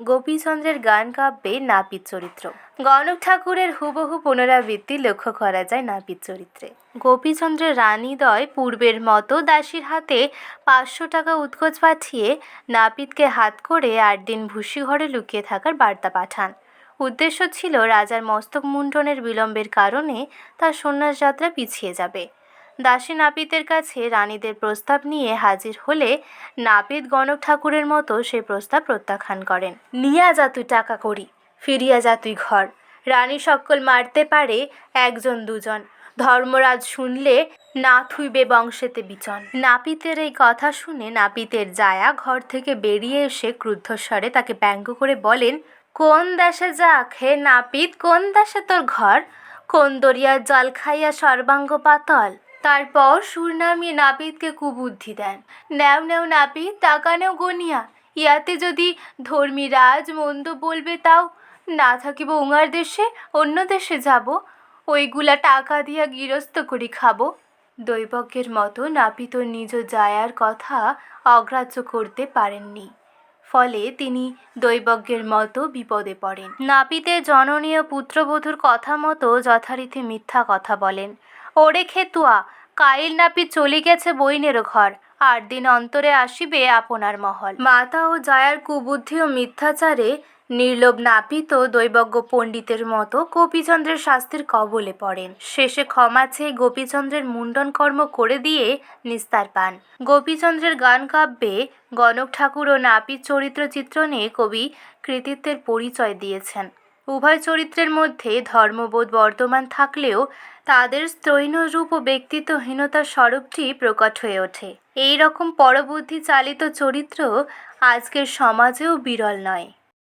গোপীচন্দ্রের গান কাব্যে নাপিত চরিত্র। গণক ঠাকুরের হুবহু পুনরাবৃত্তি লক্ষ্য করা যায় নাপিত চরিত্রে। গোপীচন্দ্রের রানীদয় পূর্বের মতো দাসীর হাতে পাঁচশো টাকা উৎকোচ পাঠিয়ে নাপিতকে হাত করে আট দিন ভুসি ঘরে লুকিয়ে থাকার বার্তা পাঠান। উদ্দেশ্য ছিল রাজার মস্তক মুন্ডনের বিলম্বের কারণে তার সন্ন্যাস যাত্রা পিছিয়ে যাবে। দাসী নাপিতের কাছে রানীদের প্রস্তাব নিয়ে হাজির হলে নাপিত গণক ঠাকুরের মতো সে প্রস্তাব প্রত্যাখ্যান করেন। নিয়া যা তুই টাকা করি, ফিরিয়া যা তুই ঘর। রানী সকল মারতে পারে একজন দুজন। ধর্মরাজ শুনলে না থুইবে বংশেতে বিচন। নাপিতের এই কথা শুনে নাপিতের জায়া ঘর থেকে বেরিয়ে এসে ক্রুদ্ধস্বরে তাকে ব্যঙ্গ করে বলেন, কোন দেশে যা খে নাপিত? কোন দেশে তোর ঘর? কোন দরিয়ার জল খাইয়া সর্বাঙ্গ পাতল? তারপর সুর নামিয়ে নাপিতকে কুবুদ্ধি দেন। নেও নেও নাপিত, টাকা নেও গনিয়া। ইয়াতে যদি ধর্মী রাজ মন্দ বলবে তাও, না থাকিব উঙার দেশে, অন্য দেশে যাব। ওইগুলা টাকা দিয়া গৃহস্থ করি খাব। দৈবজ্ঞের মতো নাপিত নিজ জায়ার কথা অগ্রাহ্য করতে পারেননি। ফলে তিনি দৈবজ্ঞের মতো বিপদে পড়েন। নাপিতের জননীয় পুত্রবধূর কথা মতো যথারীতি মিথ্যা কথা বলেন। ওরে খেতুয়া, কাইল নাপিত চলে গেছে বইনেরও ঘর আট দিন অন্তরে আসিবে আপনার মহল। মাতা ও জায়ার কুবুদ্ধি ও মিথ্যাচারে নির্লোভ নাপিত দৈবজ্ঞ পণ্ডিতের মতো গোপীচন্দ্রের শাস্তির কবলে পড়েন। শেষে ক্ষমা চেয়ে গোপীচন্দ্রের মুন্ডন কর্ম করে দিয়ে নিস্তার পান। গোপীচন্দ্রের গান কাব্যে গণক ঠাকুর ও নাপিত চরিত্র চিত্রণে কবি কৃতিত্বের পরিচয় দিয়েছেন। উভয় চরিত্রের মধ্যে ধর্মবোধ বর্তমান থাকলেও তাদের স্ত্রৈণরূপ ও ব্যক্তিত্বহীনতার স্বরূপটি প্রকট হয়ে ওঠে। এই রকম পরবুদ্ধি চালিত চরিত্র আজকের সমাজেও বিরল নয়।